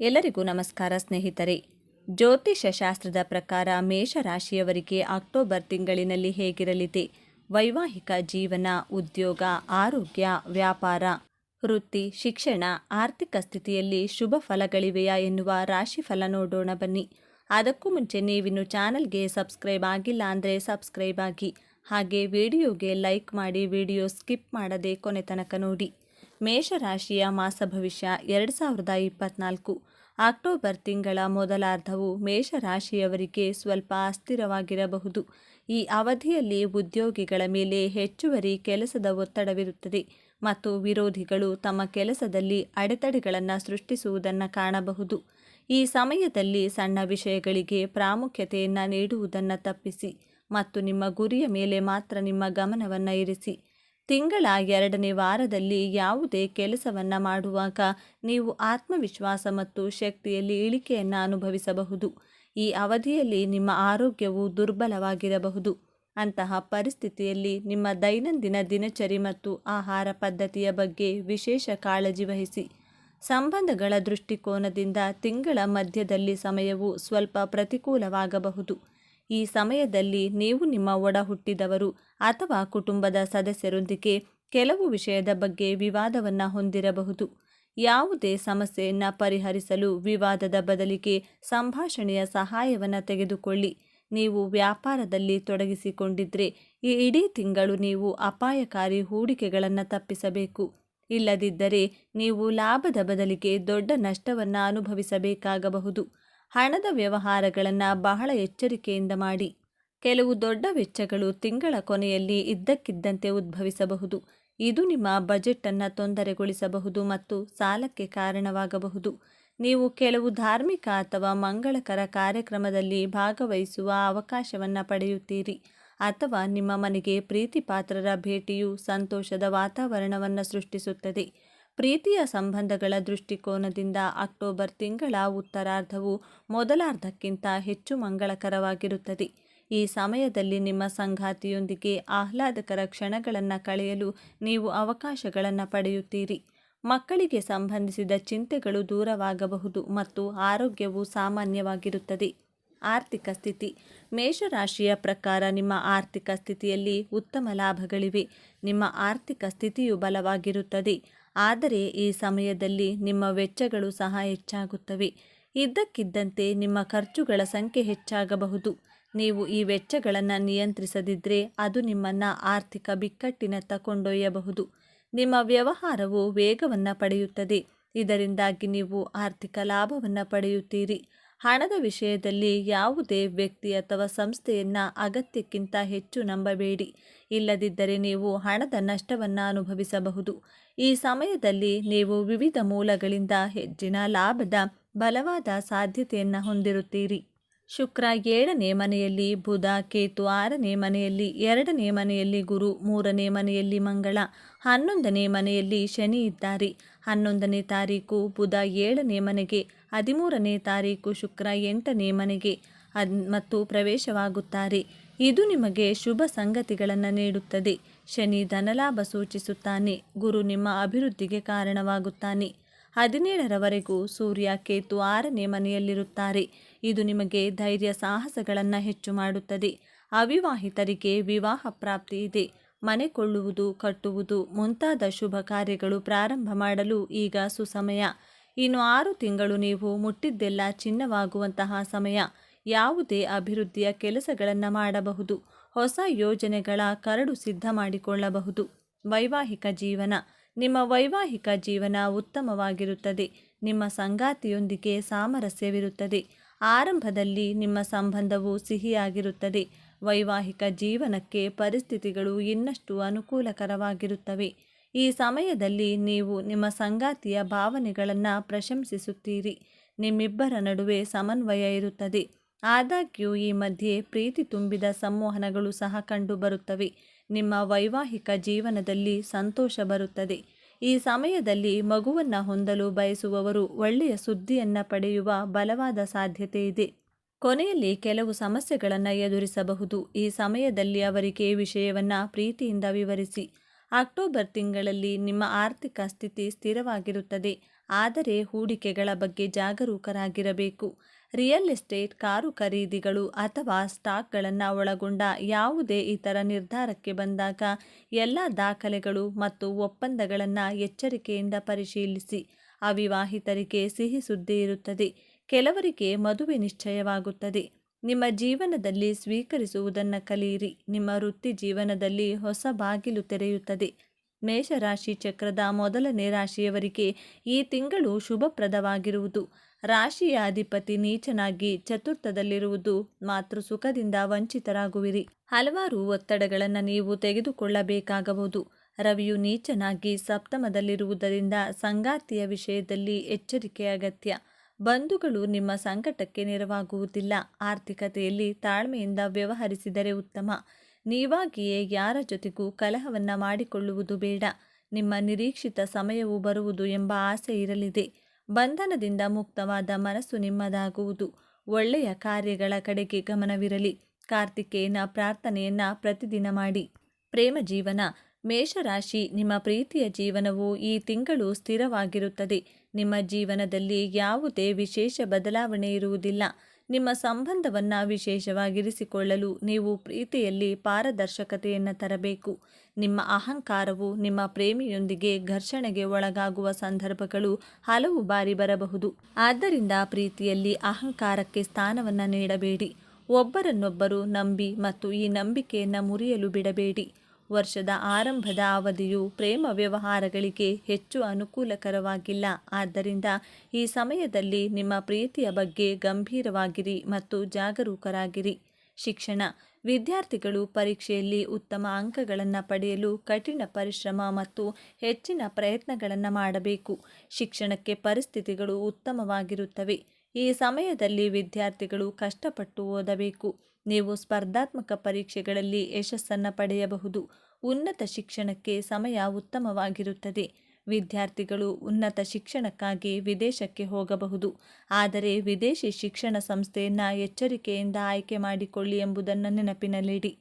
ಎಲ್ಲರಿಗೂ ನಮಸ್ಕಾರ ಸ್ನೇಹಿತರೆ. ಜ್ಯೋತಿಷ ಶಾಸ್ತ್ರದ ಪ್ರಕಾರ ಮೇಷರಾಶಿಯವರಿಗೆ ಅಕ್ಟೋಬರ್ ತಿಂಗಳಿನಲ್ಲಿ ಹೇಗಿರಲಿದೆ? ವೈವಾಹಿಕ ಜೀವನ, ಉದ್ಯೋಗ, ಆರೋಗ್ಯ, ವ್ಯಾಪಾರ, ವೃತ್ತಿ, ಶಿಕ್ಷಣ, ಆರ್ಥಿಕ ಸ್ಥಿತಿಯಲ್ಲಿ ಶುಭ ಫಲಗಳಿವೆಯಾ ಎನ್ನುವ ರಾಶಿಫಲ ನೋಡೋಣ ಬನ್ನಿ. ಅದಕ್ಕೂ ಮುಂಚೆ ನೀವಿನ್ನು ಚಾನಲ್ಗೆ ಸಬ್ಸ್ಕ್ರೈಬ್ ಆಗಿಲ್ಲ ಅಂದರೆ ಸಬ್ಸ್ಕ್ರೈಬ್ ಆಗಿ. ಹಾಗೆ ವಿಡಿಯೋಗೆ ಲೈಕ್ ಮಾಡಿ ವಿಡಿಯೋ ಸ್ಕಿಪ್ ಮಾಡದೆ ಕೊನೆ ತನಕ ನೋಡಿ. ಮೇಷರಾಶಿಯ ಮಾಸ ಭವಿಷ್ಯ ಎರಡು ಸಾವಿರದ ಇಪ್ಪತ್ನಾಲ್ಕು. ಅಕ್ಟೋಬರ್ ತಿಂಗಳ ಮೊದಲಾರ್ಧವು ಮೇಷರಾಶಿಯವರಿಗೆ ಸ್ವಲ್ಪ ಅಸ್ಥಿರವಾಗಿರಬಹುದು. ಈ ಅವಧಿಯಲ್ಲಿ ಉದ್ಯೋಗಿಗಳ ಮೇಲೆ ಹೆಚ್ಚುವರಿ ಕೆಲಸದ ಒತ್ತಡವಿರುತ್ತದೆ ಮತ್ತು ವಿರೋಧಿಗಳು ತಮ್ಮ ಕೆಲಸದಲ್ಲಿ ಅಡೆತಡೆಗಳನ್ನು ಸೃಷ್ಟಿಸುವುದನ್ನು ಕಾಣಬಹುದು. ಈ ಸಮಯದಲ್ಲಿ ಸಣ್ಣ ವಿಷಯಗಳಿಗೆ ಪ್ರಾಮುಖ್ಯತೆಯನ್ನು ನೀಡುವುದನ್ನು ತಪ್ಪಿಸಿ ಮತ್ತು ನಿಮ್ಮ ಗುರಿಯ ಮೇಲೆ ಮಾತ್ರ ನಿಮ್ಮ ಗಮನವನ್ನು ಇರಿಸಿ. ತಿಂಗಳ ಎರಡನೇ ವಾರದಲ್ಲಿ ಯಾವುದೇ ಕೆಲಸವನ್ನು ಮಾಡುವಾಗ ನೀವು ಆತ್ಮವಿಶ್ವಾಸ ಮತ್ತು ಶಕ್ತಿಯಲ್ಲಿ ಇಳಿಕೆಯನ್ನು ಅನುಭವಿಸಬಹುದು. ಈ ಅವಧಿಯಲ್ಲಿ ನಿಮ್ಮ ಆರೋಗ್ಯವು ದುರ್ಬಲವಾಗಿರಬಹುದು. ಅಂತಹ ಪರಿಸ್ಥಿತಿಯಲ್ಲಿ ನಿಮ್ಮ ದೈನಂದಿನ ದಿನಚರಿ ಮತ್ತು ಆಹಾರ ಪದ್ಧತಿಯ ಬಗ್ಗೆ ವಿಶೇಷ ಕಾಳಜಿ ವಹಿಸಿ. ಸಂಬಂಧಗಳ ದೃಷ್ಟಿಕೋನದಿಂದ ತಿಂಗಳ ಮಧ್ಯದಲ್ಲಿ ಸಮಯವು ಸ್ವಲ್ಪ ಪ್ರತಿಕೂಲವಾಗಬಹುದು. ಈ ಸಮಯದಲ್ಲಿ ನೀವು ನಿಮ್ಮ ಒಡ ಹುಟ್ಟಿದವರು ಅಥವಾ ಕುಟುಂಬದ ಸದಸ್ಯರೊಂದಿಗೆ ಕೆಲವು ವಿಷಯದ ಬಗ್ಗೆ ವಿವಾದವನ್ನು ಹೊಂದಿರಬಹುದು. ಯಾವುದೇ ಸಮಸ್ಯೆಯನ್ನು ಪರಿಹರಿಸಲು ವಿವಾದದ ಬದಲಿಗೆ ಸಂಭಾಷಣೆಯ ಸಹಾಯವನ್ನು ತೆಗೆದುಕೊಳ್ಳಿ. ನೀವು ವ್ಯಾಪಾರದಲ್ಲಿ ತೊಡಗಿಸಿಕೊಂಡಿದ್ರೆ ಈ ಇಡೀ ತಿಂಗಳು ನೀವು ಅಪಾಯಕಾರಿ ಹೂಡಿಕೆಗಳನ್ನು ತಪ್ಪಿಸಬೇಕು. ಇಲ್ಲದಿದ್ದರೆ ನೀವು ಲಾಭದ ಬದಲಿಗೆ ದೊಡ್ಡ ನಷ್ಟವನ್ನು ಅನುಭವಿಸಬೇಕಾಗಬಹುದು. ಹಣದ ವ್ಯವಹಾರಗಳನ್ನು ಬಹಳ ಎಚ್ಚರಿಕೆಯಿಂದ ಮಾಡಿ. ಕೆಲವು ದೊಡ್ಡ ವೆಚ್ಚಗಳು ತಿಂಗಳ ಕೊನೆಯಲ್ಲಿ ಇದ್ದಕ್ಕಿದ್ದಂತೆ ಉದ್ಭವಿಸಬಹುದು. ಇದು ನಿಮ್ಮ ಬಜೆಟನ್ನು ತೊಂದರೆಗೊಳಿಸಬಹುದು ಮತ್ತು ಸಾಲಕ್ಕೆ ಕಾರಣವಾಗಬಹುದು. ನೀವು ಕೆಲವು ಧಾರ್ಮಿಕ ಅಥವಾ ಮಂಗಳಕರ ಕಾರ್ಯಕ್ರಮದಲ್ಲಿ ಭಾಗವಹಿಸುವ ಅವಕಾಶವನ್ನು ಪಡೆಯುತ್ತೀರಿ. ಅಥವಾ ನಿಮ್ಮ ಮನೆಗೆ ಪ್ರೀತಿಪಾತ್ರರ ಭೇಟಿಯು ಸಂತೋಷದ ವಾತಾವರಣವನ್ನು ಸೃಷ್ಟಿಸುತ್ತದೆ. ಪ್ರೀತಿಯ ಸಂಬಂಧಗಳ ದೃಷ್ಟಿಕೋನದಿಂದ ಅಕ್ಟೋಬರ್ ತಿಂಗಳ ಉತ್ತರಾರ್ಧವು ಮೊದಲಾರ್ಧಕ್ಕಿಂತ ಹೆಚ್ಚು ಮಂಗಳಕರವಾಗಿರುತ್ತದೆ. ಈ ಸಮಯದಲ್ಲಿ ನಿಮ್ಮ ಸಂಗಾತಿಯೊಂದಿಗೆ ಆಹ್ಲಾದಕರ ಕ್ಷಣಗಳನ್ನು ಕಳೆಯಲು ನೀವು ಅವಕಾಶಗಳನ್ನು ಪಡೆಯುತ್ತೀರಿ. ಮಕ್ಕಳಿಗೆ ಸಂಬಂಧಿಸಿದ ಚಿಂತೆಗಳು ದೂರವಾಗಬಹುದು ಮತ್ತು ಆರೋಗ್ಯವು ಸಾಮಾನ್ಯವಾಗಿರುತ್ತದೆ. ಆರ್ಥಿಕ ಸ್ಥಿತಿ. ಮೇಷರಾಶಿಯ ಪ್ರಕಾರ ನಿಮ್ಮ ಆರ್ಥಿಕ ಸ್ಥಿತಿಯಲ್ಲಿ ಉತ್ತಮ ಲಾಭಗಳಿವೆ. ನಿಮ್ಮ ಆರ್ಥಿಕ ಸ್ಥಿತಿಯು ಬಲವಾಗಿರುತ್ತದೆ. ಆದರೆ ಈ ಸಮಯದಲ್ಲಿ ನಿಮ್ಮ ವೆಚ್ಚಗಳು ಸಹ ಹೆಚ್ಚಾಗುತ್ತವೆ. ಇದ್ದಕ್ಕಿದ್ದಂತೆ ನಿಮ್ಮ ಖರ್ಚುಗಳ ಸಂಖ್ಯೆ ಹೆಚ್ಚಾಗಬಹುದು. ನೀವು ಈ ವೆಚ್ಚಗಳನ್ನು ನಿಯಂತ್ರಿಸದಿದ್ದರೆ ಅದು ನಿಮ್ಮನ್ನು ಆರ್ಥಿಕ ಬಿಕ್ಕಟ್ಟಿನತ್ತ ಕೊಂಡೊಯ್ಯಬಹುದು. ನಿಮ್ಮ ವ್ಯವಹಾರವು ವೇಗವನ್ನು ಪಡೆಯುತ್ತದೆ. ಇದರಿಂದಾಗಿ ನೀವು ಆರ್ಥಿಕ ಲಾಭವನ್ನು ಪಡೆಯುತ್ತೀರಿ. ಹಣದ ವಿಷಯದಲ್ಲಿ ಯಾವುದೇ ವ್ಯಕ್ತಿ ಅಥವಾ ಸಂಸ್ಥೆಯನ್ನು ಅಗತ್ಯಕ್ಕಿಂತ ಹೆಚ್ಚು ನಂಬಬೇಡಿ. ಇಲ್ಲದಿದ್ದರೆ ನೀವು ಹಣದ ನಷ್ಟವನ್ನು ಅನುಭವಿಸಬಹುದು. ಈ ಸಮಯದಲ್ಲಿ ನೀವು ವಿವಿಧ ಮೂಲಗಳಿಂದ ಹೆಚ್ಚಿನ ಲಾಭದ ಬಲವಾದ ಸಾಧ್ಯತೆಯನ್ನು ಹೊಂದಿರುತ್ತೀರಿ. ಶುಕ್ರ ಏಳನೇ ಮನೆಯಲ್ಲಿ ಬುಧ ಕೇತು ಆರನೇ ಮನೆಯಲ್ಲಿ ಎರಡನೇ ಮನೆಯಲ್ಲಿ ಗುರು ಮೂರನೇ ಮನೆಯಲ್ಲಿ ಮಂಗಳ ಹನ್ನೊಂದನೇ ಮನೆಯಲ್ಲಿ ಶನಿ ಇದ್ದಾರೆ. ಹನ್ನೊಂದನೇ ತಾರೀಕು ಬುಧ ಏಳನೇ ಮನೆಗೆ, ಹದಿಮೂರನೇ ತಾರೀಕು ಶುಕ್ರ ಎಂಟನೇ ಮನೆಗೆ ಮತ್ತು ಪ್ರವೇಶವಾಗುತ್ತಾರೆ. ಇದು ನಿಮಗೆ ಶುಭ ಸಂಗತಿಗಳನ್ನು ನೀಡುತ್ತದೆ. ಶನಿ ಧನಲಾಭ ಸೂಚಿಸುತ್ತಾನೆ. ಗುರು ನಿಮ್ಮ ಅಭಿವೃದ್ಧಿಗೆ ಕಾರಣವಾಗುತ್ತಾನೆ. ಹದಿನೇಳರವರೆಗೂ ಸೂರ್ಯ ಕೇತು ಆರನೇ ಮನೆಯಲ್ಲಿರುತ್ತಾರೆ. ಇದು ನಿಮಗೆ ಧೈರ್ಯ ಸಾಹಸಗಳನ್ನು ಹೆಚ್ಚು ಮಾಡುತ್ತದೆ. ಅವಿವಾಹಿತರಿಗೆ ವಿವಾಹ ಪ್ರಾಪ್ತಿ ಇದೆ. ಮನೆ ಕೊಳ್ಳುವುದು, ಕಟ್ಟುವುದು ಮುಂತಾದ ಶುಭ ಕಾರ್ಯಗಳು ಪ್ರಾರಂಭ ಮಾಡಲು ಈಗ ಸುಸಮಯ. ಇನ್ನು ಆರು ತಿಂಗಳು ನೀವು ಮುಟ್ಟಿದ್ದೆಲ್ಲ ಚಿನ್ನವಾಗುವಂತಹ ಸಮಯ. ಯಾವುದೇ ಅಭಿವೃದ್ಧಿಯ ಕೆಲಸಗಳನ್ನು ಮಾಡಬಹುದು. ಹೊಸ ಯೋಜನೆಗಳ ಕರಡು ಸಿದ್ಧ ಮಾಡಿಕೊಳ್ಳಬಹುದು. ವೈವಾಹಿಕ ಜೀವನ. ನಿಮ್ಮ ವೈವಾಹಿಕ ಜೀವನ ಉತ್ತಮವಾಗಿರುತ್ತದೆ. ನಿಮ್ಮ ಸಂಗಾತಿಯೊಂದಿಗೆ ಸಾಮರಸ್ಯವಿರುತ್ತದೆ. ಆರಂಭದಲ್ಲಿ ನಿಮ್ಮ ಸಂಬಂಧವು ಸಿಹಿಯಾಗಿರುತ್ತದೆ. ವೈವಾಹಿಕ ಜೀವನಕ್ಕೆ ಪರಿಸ್ಥಿತಿಗಳು ಇನ್ನಷ್ಟು ಅನುಕೂಲಕರವಾಗಿರುತ್ತವೆ. ಈ ಸಮಯದಲ್ಲಿ ನೀವು ನಿಮ್ಮ ಸಂಗಾತಿಯ ಭಾವನೆಗಳನ್ನು ಪ್ರಶಂಸಿಸುತ್ತೀರಿ. ನಿಮ್ಮಿಬ್ಬರ ನಡುವೆ ಸಮನ್ವಯ ಇರುತ್ತದೆ. ಆದಾಗ್ಯೂ ಈ ಮಧ್ಯೆ ಪ್ರೀತಿ ತುಂಬಿದ ಸಂವಹನಗಳು ಸಹ ಕಂಡುಬರುತ್ತವೆ ನಿಮ್ಮ ವೈವಾಹಿಕ ಜೀವನದಲ್ಲಿ ಸಂತೋಷ ಬರುತ್ತದೆ. ಈ ಸಮಯದಲ್ಲಿ ಮಗುವನ್ನು ಹೊಂದಲು ಬಯಸುವವರು ಒಳ್ಳೆಯ ಸುದ್ದಿಯನ್ನು ಪಡೆಯುವ ಬಲವಾದ ಸಾಧ್ಯತೆ ಇದೆ. ಕೊನೆಯಲ್ಲಿ ಕೆಲವು ಸಮಸ್ಯೆಗಳನ್ನು ಎದುರಿಸಬಹುದು. ಈ ಸಮಯದಲ್ಲಿ ಅವರಿಗೆ ವಿಷಯವನ್ನು ಪ್ರೀತಿಯಿಂದ ವಿವರಿಸಿ. ಅಕ್ಟೋಬರ್ ತಿಂಗಳಲ್ಲಿ ನಿಮ್ಮ ಆರ್ಥಿಕ ಸ್ಥಿತಿ ಸ್ಥಿರವಾಗಿರುತ್ತದೆ. ಆದರೆ ಹೂಡಿಕೆಗಳ ಬಗ್ಗೆ ಜಾಗರೂಕರಾಗಿರಬೇಕು. ರಿಯಲ್ ಎಸ್ಟೇಟ್, ಕಾರು ಖರೀದಿಗಳು ಅಥವಾ ಸ್ಟಾಕ್ಗಳನ್ನು ಒಳಗೊಂಡ ಯಾವುದೇ ಇತರ ನಿರ್ಧಾರಕ್ಕೆ ಬಂದಾಗ ಎಲ್ಲ ದಾಖಲೆಗಳು ಮತ್ತು ಒಪ್ಪಂದಗಳನ್ನು ಎಚ್ಚರಿಕೆಯಿಂದ ಪರಿಶೀಲಿಸಿ, ಅವಿವಾಹಿತರಿಗೆ ಸಿಹಿ ಸುದ್ದಿ ಇರುತ್ತದೆ, ಕೆಲವರಿಗೆ ಮದುವೆ ನಿಶ್ಚಯವಾಗುತ್ತದೆ. ನಿಮ್ಮ ಜೀವನದಲ್ಲಿ ಸ್ವೀಕರಿಸುವುದನ್ನು ಕಲಿಯಿರಿ, ನಿಮ್ಮ ವೃತ್ತಿ ಜೀವನದಲ್ಲಿ ಹೊಸ ಬಾಗಿಲು ತೆರೆಯುತ್ತದೆ. ಮೇಷರಾಶಿ ಚಕ್ರದ ಮೊದಲನೇ ರಾಶಿಯವರಿಗೆ ಈ ತಿಂಗಳು ಶುಭಪ್ರದವಾಗಿರುವುದು. ರಾಶಿಯ ಅಧಿಪತಿ ನೀಚನಾಗಿ ಚತುರ್ಥದಲ್ಲಿರುವುದು ಮಾತೃ ಸುಖದಿಂದ ವಂಚಿತರಾಗುವಿರಿ. ಹಲವಾರು ಒತ್ತಡಗಳನ್ನು ನೀವು ತೆಗೆದುಕೊಳ್ಳಬೇಕಾಗಬಹುದು. ರವಿಯು ನೀಚನಾಗಿ ಸಪ್ತಮದಲ್ಲಿರುವುದರಿಂದ ಸಂಗಾತಿಯ ವಿಷಯದಲ್ಲಿ ಎಚ್ಚರಿಕೆ ಅಗತ್ಯ. ಬಂಧುಗಳು ನಿಮ್ಮ ಸಂಕಟಕ್ಕೆ ನೆರವಾಗುವುದಿಲ್ಲ. ಆರ್ಥಿಕತೆಯಲ್ಲಿ ತಾಳ್ಮೆಯಿಂದ ವ್ಯವಹರಿಸಿದರೆ ಉತ್ತಮ. ನೀವಾಗಿಯೇ ಯಾರ ಜೊತೆಗೂ ಕಲಹವನ್ನು ಮಾಡಿಕೊಳ್ಳುವುದು ಬೇಡ. ನಿಮ್ಮ ನಿರೀಕ್ಷಿತ ಸಮಯವು ಬರುವುದು ಎಂಬ ಆಸೆ ಇರಲಿದೆ. ಬಂಧನದಿಂದ ಮುಕ್ತವಾದ ಮನಸ್ಸು ನಿಮ್ಮದಾಗುವುದು. ಒಳ್ಳೆಯ ಕಾರ್ಯಗಳ ಕಡೆಗೆ ಗಮನವಿರಲಿ. ಕಾರ್ತಿಕೇಯನ ಪ್ರಾರ್ಥನೆಯನ್ನ ಪ್ರತಿದಿನ ಮಾಡಿ. ಪ್ರೇಮ ಜೀವನ. ಮೇಷರಾಶಿ, ನಿಮ್ಮ ಪ್ರೀತಿಯ ಜೀವನವು ಈ ತಿಂಗಳು ಸ್ಥಿರವಾಗಿರುತ್ತದೆ. ನಿಮ್ಮ ಜೀವನದಲ್ಲಿ ಯಾವುದೇ ವಿಶೇಷ ಬದಲಾವಣೆ ಇರುವುದಿಲ್ಲ. ನಿಮ್ಮ ಸಂಬಂಧವನ್ನು ವಿಶೇಷವಾಗಿರಿಸಿಕೊಳ್ಳಲು ನೀವು ಪ್ರೀತಿಯಲ್ಲಿ ಪಾರದರ್ಶಕತೆಯನ್ನು ತರಬೇಕು. ನಿಮ್ಮ ಅಹಂಕಾರವು ನಿಮ್ಮ ಪ್ರೇಮಿಯೊಂದಿಗೆ ಘರ್ಷಣೆಗೆ ಒಳಗಾಗುವ ಸಂದರ್ಭಗಳು ಹಲವು ಬಾರಿ ಬರಬಹುದು. ಆದ್ದರಿಂದ ಪ್ರೀತಿಯಲ್ಲಿ ಅಹಂಕಾರಕ್ಕೆ ಸ್ಥಾನವನ್ನು ನೀಡಬೇಡಿ. ಒಬ್ಬರನ್ನೊಬ್ಬರು ನಂಬಿ ಮತ್ತು ಈ ನಂಬಿಕೆಯನ್ನು ಮುರಿಯಲು ಬಿಡಬೇಡಿ. ವರ್ಷದ ಆರಂಭದ ಅವಧಿಯು ಪ್ರೇಮ ವ್ಯವಹಾರಗಳಿಗೆ ಹೆಚ್ಚು ಅನುಕೂಲಕರವಾಗಿಲ್ಲ. ಆದ್ದರಿಂದ ಈ ಸಮಯದಲ್ಲಿ ನಿಮ್ಮ ಪ್ರೀತಿಯ ಬಗ್ಗೆ ಗಂಭೀರವಾಗಿರಿ ಮತ್ತು ಜಾಗರೂಕರಾಗಿರಿ. ಶಿಕ್ಷಣ. ವಿದ್ಯಾರ್ಥಿಗಳು ಪರೀಕ್ಷೆಯಲ್ಲಿ ಉತ್ತಮ ಅಂಕಗಳನ್ನು ಪಡೆಯಲು ಕಠಿಣ ಪರಿಶ್ರಮ ಮತ್ತು ಹೆಚ್ಚಿನ ಪ್ರಯತ್ನಗಳನ್ನು ಮಾಡಬೇಕು. ಶಿಕ್ಷಣಕ್ಕೆ ಪರಿಸ್ಥಿತಿಗಳು ಉತ್ತಮವಾಗಿರುತ್ತವೆ. ಈ ಸಮಯದಲ್ಲಿ ವಿದ್ಯಾರ್ಥಿಗಳು ಕಷ್ಟಪಟ್ಟು ಓದಬೇಕು. ನೀವು ಸ್ಪರ್ಧಾತ್ಮಕ ಪರೀಕ್ಷೆಗಳಲ್ಲಿ ಯಶಸ್ಸನ್ನು ಪಡೆಯಬಹುದು. ಉನ್ನತ ಶಿಕ್ಷಣಕ್ಕೆ ಸಮಯ ಉತ್ತಮವಾಗಿರುತ್ತದೆ. ವಿದ್ಯಾರ್ಥಿಗಳು ಉನ್ನತ ಶಿಕ್ಷಣಕ್ಕಾಗಿ ವಿದೇಶಕ್ಕೆ ಹೋಗಬಹುದು. ಆದರೆ ವಿದೇಶಿ ಶಿಕ್ಷಣ ಸಂಸ್ಥೆಯನ್ನು ಎಚ್ಚರಿಕೆಯಿಂದ ಆಯ್ಕೆ ಮಾಡಿಕೊಳ್ಳಿ ಎಂಬುದನ್ನು ನೆನಪಿನಲ್ಲಿಡಿ.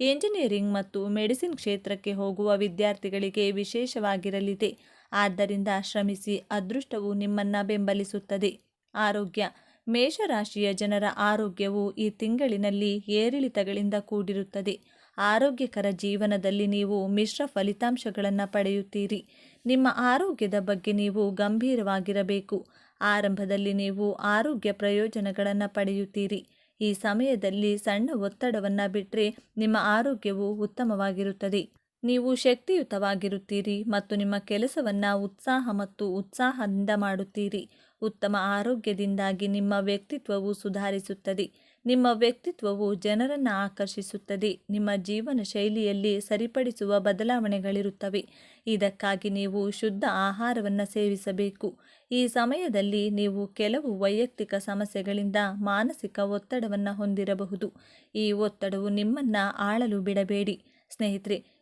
ಎಂಜಿನಿಯರಿಂಗ್ ಮತ್ತು ಮೆಡಿಸಿನ್ ಕ್ಷೇತ್ರಕ್ಕೆ ಹೋಗುವ ವಿದ್ಯಾರ್ಥಿಗಳಿಗೆ ವಿಶೇಷವಾಗಿರಲಿದೆ. ಆದ್ದರಿಂದ ಶ್ರಮಿಸಿ ಅದೃಷ್ಟವು ನಿಮ್ಮನ್ನು ಬೆಂಬಲಿಸುತ್ತದೆ. ಆರೋಗ್ಯ. ಮೇಷರಾಶಿಯ ಜನರ ಆರೋಗ್ಯವು ಈ ತಿಂಗಳಿನಲ್ಲಿ ಏರಿಳಿತಗಳಿಂದ ಕೂಡಿರುತ್ತದೆ. ಆರೋಗ್ಯಕರ ಜೀವನದಲ್ಲಿ ನೀವು ಮಿಶ್ರ ಫಲಿತಾಂಶಗಳನ್ನು ಪಡೆಯುತ್ತೀರಿ. ನಿಮ್ಮ ಆರೋಗ್ಯದ ಬಗ್ಗೆ ನೀವು ಗಂಭೀರವಾಗಿರಬೇಕು. ಆರಂಭದಲ್ಲಿ ನೀವು ಆರೋಗ್ಯ ಪ್ರಯೋಜನಗಳನ್ನು ಪಡೆಯುತ್ತೀರಿ. ಈ ಸಮಯದಲ್ಲಿ ಸಣ್ಣ ಒತ್ತಡವನ್ನು ಬಿಟ್ಟರೆ ನಿಮ್ಮ ಆರೋಗ್ಯವು ಉತ್ತಮವಾಗಿರುತ್ತದೆ. ನೀವು ಶಕ್ತಿಯುತವಾಗಿರುತ್ತೀರಿ ಮತ್ತು ನಿಮ್ಮ ಕೆಲಸವನ್ನು ಉತ್ಸಾಹ ಮತ್ತು ಉತ್ಸಾಹದಿಂದ ಮಾಡುತ್ತೀರಿ. ಉತ್ತಮ ಆರೋಗ್ಯದಿಂದಾಗಿ ನಿಮ್ಮ ವ್ಯಕ್ತಿತ್ವವು ಸುಧಾರಿಸುತ್ತದೆ. ನಿಮ್ಮ ವ್ಯಕ್ತಿತ್ವವು ಜನರನ್ನು ಆಕರ್ಷಿಸುತ್ತದೆ. ನಿಮ್ಮ ಜೀವನ ಶೈಲಿಯಲ್ಲಿ ಸರಿಪಡಿಸುವ ಬದಲಾವಣೆಗಳಿರುತ್ತವೆ. ಇದಕ್ಕಾಗಿ ನೀವು ಶುದ್ಧ ಆಹಾರವನ್ನು ಸೇವಿಸಬೇಕು. ಈ ಸಮಯದಲ್ಲಿ ನೀವು ಕೆಲವು ವೈಯಕ್ತಿಕ ಸಮಸ್ಯೆಗಳಿಂದ ಮಾನಸಿಕ ಒತ್ತಡವನ್ನು ಹೊಂದಿರಬಹುದು. ಈ ಒತ್ತಡವು ನಿಮ್ಮನ್ನು ಆಳಲು ಬಿಡಬೇಡಿ. ಸ್ನೇಹಿತರೆ